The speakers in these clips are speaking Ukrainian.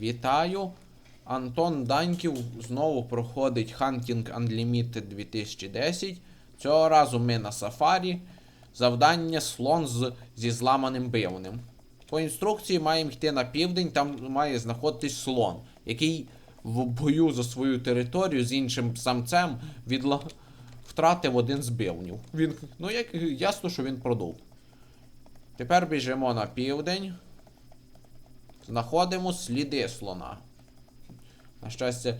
Вітаю. Антон Даньків знову проходить Hunting Unlimited 2010. Цього разу ми на сафарі. Завдання слон з, зі зламаним бивнем. По інструкції маємо йти на південь, там має знаходитись слон, який в бою за свою територію з іншим самцем відла... втратив один з бивнів. Він, ну як ясно, що він продув. Тепер біжимо на південь. Знаходимо сліди слона. На щастя,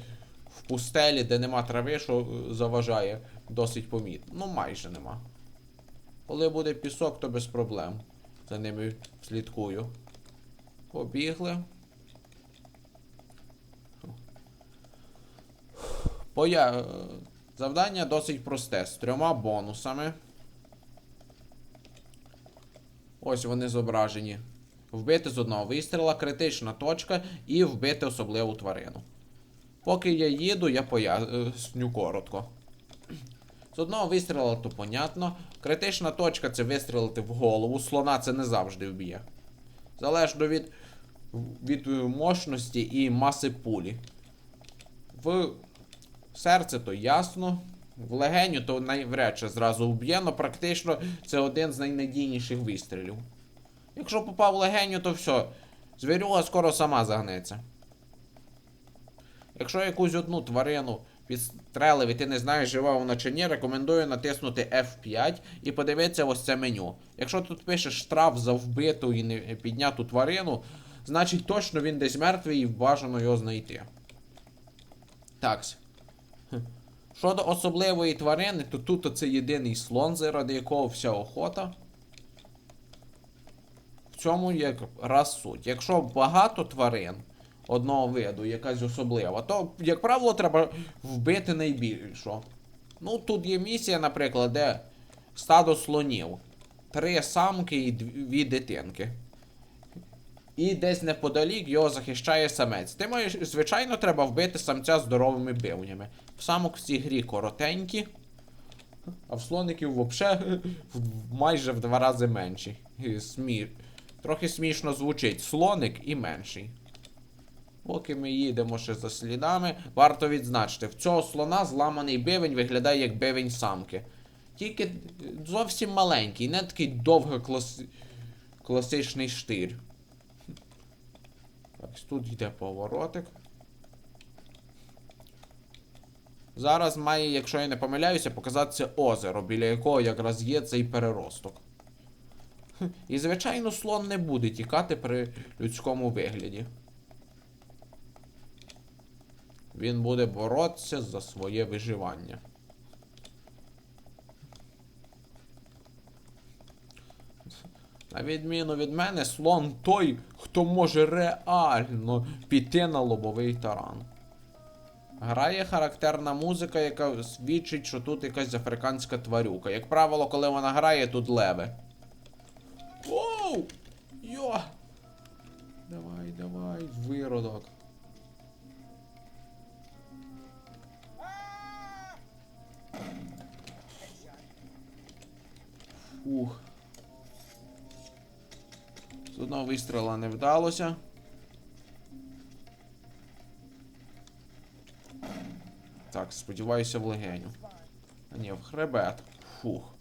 в пустелі, де нема трави, що е, заважає, досить помітно. Ну, майже нема. Коли буде пісок, то без проблем. За ними слідкую. Побігли. Поя... е, Завдання досить просте, з трьома бонусами. Ось вони зображені. Вбити з одного вистріла, критична точка і вбити особливу тварину. Поки я їду, я поясню коротко. З одного вистріла, то понятно. Критична точка це вистрілити в голову. Слона це не завжди вб'є. Залежно від, від мощності і маси пулі. В серце то ясно. В легеню то навряд чи зразу вб'є, але практично це один з найнадійніших вистрілів. Якщо попав легеню, то все. Звірюга скоро сама загнеться. Якщо якусь одну тварину підстрелив і ти не знаєш, жива вона чи ні, рекомендую натиснути F5 і подивитися ось це меню. Якщо тут пише штраф за вбиту і не підняту тварину, значить точно він десь мертвий і бажано його знайти. Такс. Щодо особливої тварини, то тут це єдиний слон, заради якого вся охота. Цьому якраз суть. Якщо багато тварин одного виду, якась особлива, то, як правило, треба вбити найбільшу. Ну, тут є місія, наприклад, де стадо слонів. Три самки і дві дитинки. І десь неподалік його захищає самець. Ти маєш, звичайно, треба вбити самця здоровими бивнями. В самок в цій грі коротенькі, а в слоників взагалі майже в два рази менші. Смі... Трохи смішно звучить. Слоник і менший. Поки ми їдемо ще за слідами, варто відзначити, в цього слона зламаний бивень виглядає як бивень самки. Тільки зовсім маленький, не такий довго клас... класичний штир. Так, тут йде поворотик. Зараз має, якщо я не помиляюся, показатися озеро, біля якого якраз є цей переросток. І, звичайно, слон не буде тікати при людському вигляді. Він буде боротися за своє виживання. На відміну від мене, слон той, хто може реально піти на лобовий таран. Грає характерна музика, яка свідчить, що тут якась африканська тварюка. Як правило, коли вона грає, тут леви. Воу! Йо! Давай, давай, виродок. Фух. З одного вистріла не вдалося. Так, сподіваюся, в легеню. А ні, в хребет. Фух.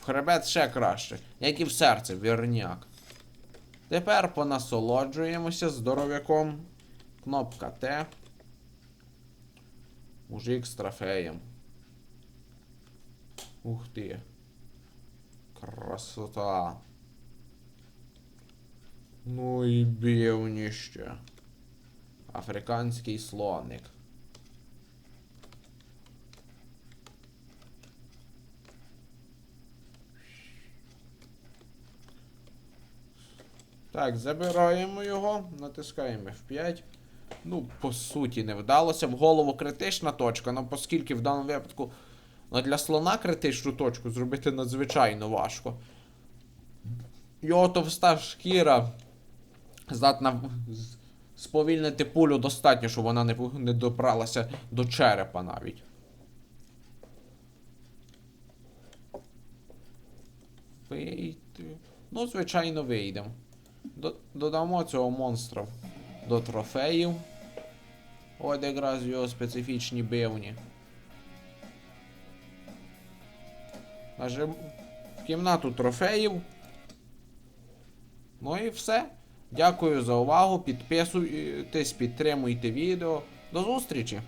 В хребет ще краще. Як і в серце, вірняк. Тепер понасолоджуємося здоров'яком. Кнопка Т. Мужик з трофеєм. Ух ти. Красота. Ну і бівніще. Африканський слоник. Так, забираємо його, натискаємо F5. Ну, по суті, не вдалося. В голову критична точка, але оскільки в даному випадку ну, для слона критичну точку зробити надзвичайно важко. Його товста шкіра здатна сповільнити пулю достатньо, щоб вона не, не добралася до черепа навіть. Вийти. Ну, звичайно, вийдемо. До- додамо цього монстра до трофеїв. От якраз його специфічні бивні. В кімнату трофеїв. Ну і все. Дякую за увагу. Підписуйтесь, підтримуйте відео. До зустрічі!